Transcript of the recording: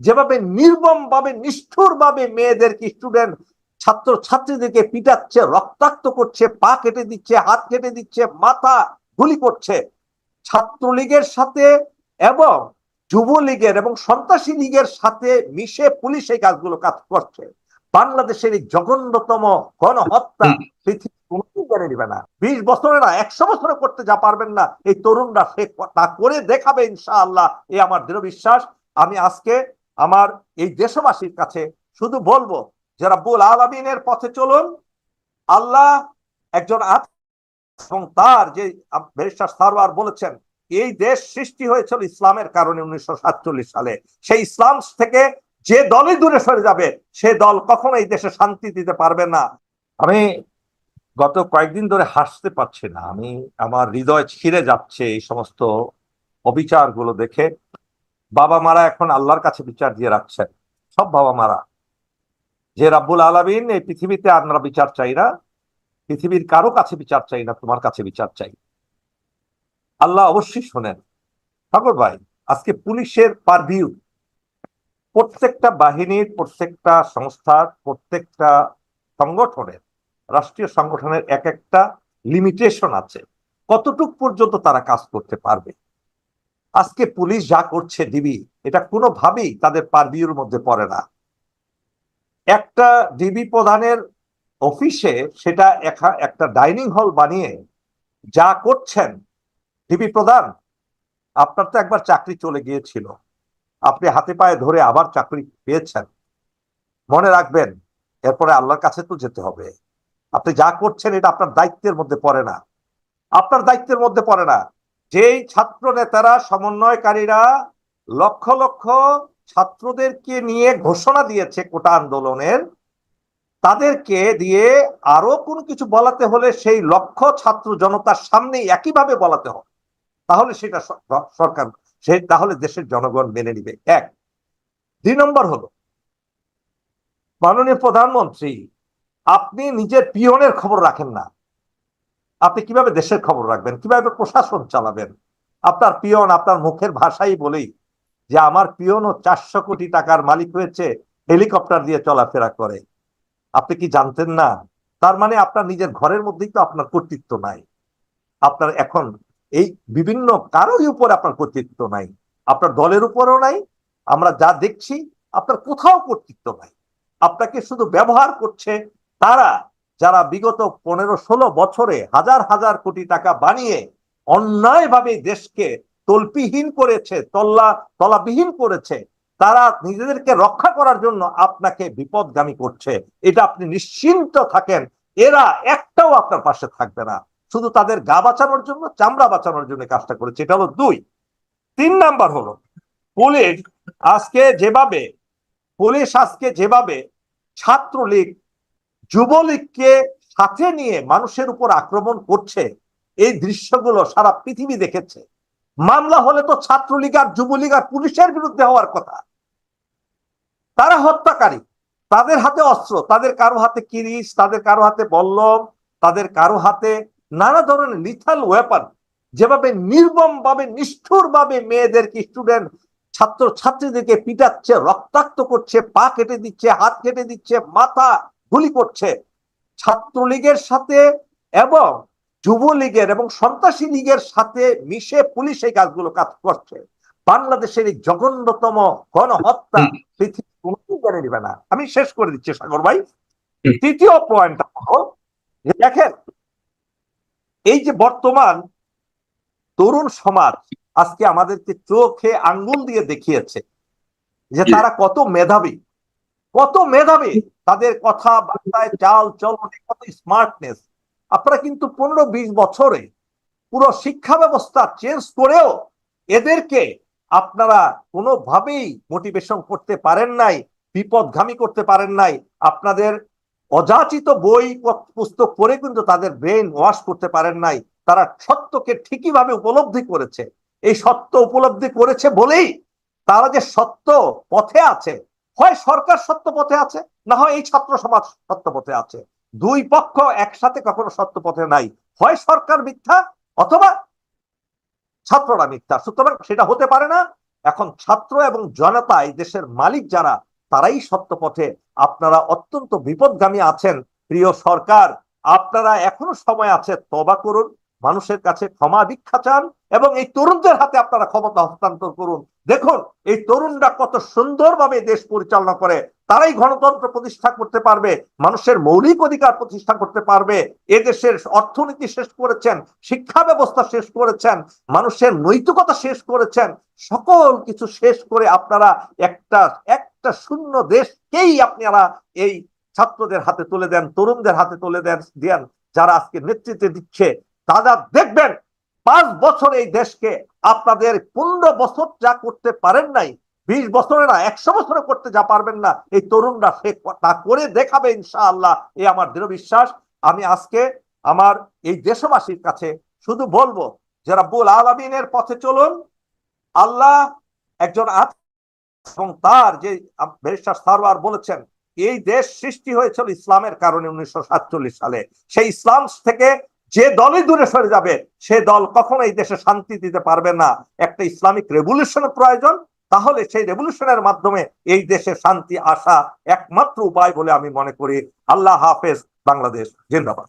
যেভাবে নির্মম ভাবে নিষ্ঠুর ভাবে মেয়েদেরকে স্টুডেন্ট ছাত্র ছাত্রীদেরকে পিটাচ্ছে রক্তাক্ত করছে পা কেটে দিচ্ছে হাত কেটে দিচ্ছে মাথা গুলি করছে ছাত্রলীগের সাথে এবং যুবলীগের এবং সন্ত্রাসী লীগের সাথে মিশে পুলিশ এই কাজগুলো কাজ করছে। বাংলাদেশের এই জঘন্যতম গণহত্যা পৃথিবী কোনোদিন নিবে না। বিশ বছরে না একশো বছরে করতে যা পারবেন না এই তরুণরা সে তা করে দেখাবে ইনশাআল্লাহ এই আমার দৃঢ় বিশ্বাস। আমি আজকে আমার এই দেশবাসীর কাছে শুধু বলব, যে রাব্বুল আলমিনের পথে চলুন। আল্লাহ একজন এবং তার যে ব্যারিস্টার সারওয়ার বলেছেন, এই দেশ সৃষ্টি হয়েছিল ইসলামের কারণে উনিশশো সাতচল্লিশ সালে। সেই ইসলাম থেকে যে দলই দূরে সরে যাবে, সে দল কখনো এই দেশে শান্তি দিতে পারবে না। আমি গত কয়েকদিন ধরে হাসতে পারছি না। আমি, আমার হৃদয় ছিঁড়ে যাচ্ছে এই সমস্ত অবিচারগুলো দেখে। বাবা মারা এখন আল্লাহর কাছে বিচার দিয়ে রাখছেন। সব বাবা মারা। যে রাব্বুল আলামিন এই পৃথিবীতে আমরা বিচার চাই না, পৃথিবীর কারও কাছে বিচার চাই না, তোমার কাছে বিচার চাই। আল্লাহ অবশ্যই শোনেন। ঠাকুর ভাই, আজকে পুলিশের পারভিউ প্রত্যেকটা বাহিনীর, প্রত্যেকটা সংস্থার, প্রত্যেকটা সংগঠনের, রাষ্ট্রীয় সংগঠনের এক একটা লিমিটেশন আছে। কতটুক পর্যন্ত তারা কাজ করতে পারবে? আজকে পুলিশ যা করছে ডিবি, এটা কোনোভাবেই তাদের পারভিউর মধ্যে পড়ে না। একটা ডিবি প্রধানের অফিসে সেটা একটা ডাইনিং হল বানিয়ে যা করছেন ডিবি প্রধান, আপনার তো একবার চাকরি চলে গিয়েছিল। আপনি হাতে পায়ে ধরে আবার চাকরি পেয়েছেন। মনে রাখবেন, এরপরে আল্লাহর কাছে তো যেতে হবে। আপনি যা করছেন এটা আপনার দায়িত্বের মধ্যে পড়ে না। আপনার দায়িত্বের মধ্যে পড়ে না। যেই ছাত্র নেতারা সমন্বয়কারীরা লক্ষ লক্ষ ছাত্রদেরকে নিয়ে ঘোষণা দিয়েছে কোটা আন্দোলনের, তাদেরকে দিয়ে আরও কোনো কিছু বলাতে হলে সেই লক্ষ ছাত্র জনতার সামনে একইভাবে বলাতে হবে। তাহলে সেটা সরকার, সে তাহলে দেশের জনগণ মেনে নিবে। এক, দুই নম্বর হলো, মাননীয় প্রধানমন্ত্রী, আপনি নিজের পিয়নের খবর রাখেন না। আপনি কীভাবে দেশের খবর রাখবেন? কীভাবে প্রশাসন চালাবেন? আপনার পিয়ন আপনার মুখের ভাষাই বলেই যে আমার পিয়নও চারশো কোটি টাকার মালিক হয়েছে, হেলিকপ্টার দিয়ে চলাফেরা করে। আপনি কি জানতেন না? তার মানে আপনার নিজের ঘরের মধ্যেই তো আপনার কর্তৃত্ব নাই। আপনার এখন এই বিভিন্ন কারোই উপর আপনার কর্তৃত্ব নাই। আপনার দলের উপরও নাই। আমরা যা দেখছি, আপনার কোথাও কর্তৃত্ব নাই। আপনাকে শুধু ব্যবহার করছে তারা। যারা বিগত পনেরো ষোলো বছরে হাজার হাজার কোটি টাকা বানিয়ে অন্যায়ভাবে দেশকে তল্পিহীন করেছে, তল্লা, তলাবিহীন করেছে, তারা নিজেদেরকে রক্ষা করার জন্য আপনাকে বিপদগামী করছে। এটা আপনি নিশ্চিন্ত থাকেন, এরা একটাও আপনার পাশে থাকবে না। শুধু তাদের গা বাঁচানোর জন্য, চামড়া বাঁচানোর জন্য কাজটা করেছে। এটা হলো দুই। তিন নাম্বার হলো, পুলিশ আজকে যেভাবে, পুলিশ আজকে যেভাবে ছাত্রলীগ যুবলীগকে সাথে নিয়ে মানুষের উপর আক্রমণ করছে, এই দৃশ্যগুলো সারা পৃথিবী দেখেছে। মামলা হলে তো ছাত্রলীগ আর যুবলীগ আর পুলিশের বিরুদ্ধে হওয়ার কথা। তারা হত্যাকারী, তাদের হাতে অস্ত্র, তাদের কারও হাতে কিরিশ তাদের কারও হাতে বল্লম, তাদের কারও হাতে নানা ধরনের লিথাল ওয়েপন যেভাবে নির্মম ভাবে নিষ্ঠুর ভাবে মেয়েদেরকে স্টুডেন্ট ছাত্র ছাত্রীদেরকে পিটাচ্ছে, রক্তাক্ত করছে, পা কেটে দিচ্ছে, হাত কেটে দিচ্ছে, মাথা গুলি করছে। ছাত্রলীগের সাথে এবং যুবলীগের এবং সন্ত্রাসী লীগের সাথে মিশে পুলিশ এই কাজগুলো কাজ করছে। বাংলাদেশের এই জঘন্যতম গণহত্যা পৃথিবী কোনোদিন মেনে নিবে না। আমি শেষ করে দিচ্ছি সাগর ভাই। তৃতীয় পয়েন্ট দেখেন এই যে বর্তমান তরুণ সমাজ আজকে আমাদেরকে চোখে আঙ্গুল দিয়ে দেখিয়েছে যে তারা কত মেধাবী। কত মেধাবী, তাদের কথা বার্তায় চাল চলনে কত স্মার্টনেস আপনারা কিন্তু পনেরো বিশ বছরে পুরো শিক্ষা ব্যবস্থা চেঞ্জ করেও এদেরকে আপনারা কোনোভাবেই মোটিভেশন করতে পারেন নাই, বিপদগামী করতে পারেন নাই। আপনাদের অযাচিত বই পুস্তক পড়ে কিন্তু তাদের ব্রেন ওয়াশ করতে পারেন নাই। তারা সত্যকে ঠিকই ভাবে উপলব্ধি করেছে। এই সত্য উপলব্ধি করেছে বলেই তারা যে সত্য পথে আছে হয় সরকার সত্য পথে আছে, না হয় এই ছাত্র সমাজ সত্য পথে আছে। দুই পক্ষ একসাথে কখনো সত্য পথে নাই। হয় সরকার মিথ্যা অথবা ছাত্ররা মিথ্যা। সুতরাং সেটা হতে পারে না। এখন ছাত্র এবং জনতা, এই দেশের মালিক যারা, তারাই সত্য পথে আপনারা অত্যন্ত বিপদগামী আছেন, প্রিয় সরকার। আপনারা এখনও সময় আছে, তবা করুন। মানুষের কাছে ক্ষমা ভিক্ষা চান এবং এই তরুণদের হাতে আপনারা ক্ষমতা হস্তান্তর করুন। দেখুন, এই তরুণরা কত সুন্দরভাবে দেশ পরিচালনা করে, তারাই গণতন্ত্র প্রতিষ্ঠা করতে পারবে, মানুষের মৌলিক অধিকার প্রতিষ্ঠা করতে পারবে, এদেশের অর্থনীতি শেষ করেছেন, শিক্ষা ব্যবস্থা শেষ করেছেন, মানুষের নৈতিকতা শেষ করেছেন, সকল কিছু শেষ করে আপনারা একটা একটা শূন্য দেশকেই আপনারা এই ছাত্রদের হাতে তুলে দেন, তরুণদের হাতে তুলে দেন দেন, যারা আজকে নেতৃত্বে দিচ্ছে তারা দেখবেন পাঁচ বছর এই দেশকে আপনাদের পনেরো বছর যা করতে পারেন নাই, বিশ বছরে না, একশো বছরে করতে যা পারবেন না, এই তরুণরা সে তা করে দেখাবে ইনশাআল্লাহ এই আমার দৃঢ় বিশ্বাস। আমি আজকে আমার এই দেশবাসীর কাছে শুধু বলব যে রাব্বুল আলমিনের পথে চলুন, আল্লাহ একজন এবং তার যে ব্যারিস্টার সারওয়ার বলেছেন, এই দেশ সৃষ্টি হয়েছিল ইসলামের কারণে উনিশশো সাতচল্লিশ সালে। সেই ইসলাম থেকে যে দলই দূরে সরে যাবে, সে দল কখনো এই দেশে শান্তি দিতে পারবে না। একটা ইসলামিক রেভলিউশনের প্রয়োজন, তাহলে সেই রেভলিউশনের মাধ্যমে এই দেশে শান্তি আসা একমাত্র উপায় বলে আমি মনে করি। আল্লাহ হাফেজ, বাংলাদেশ, জিন্দাবাদ।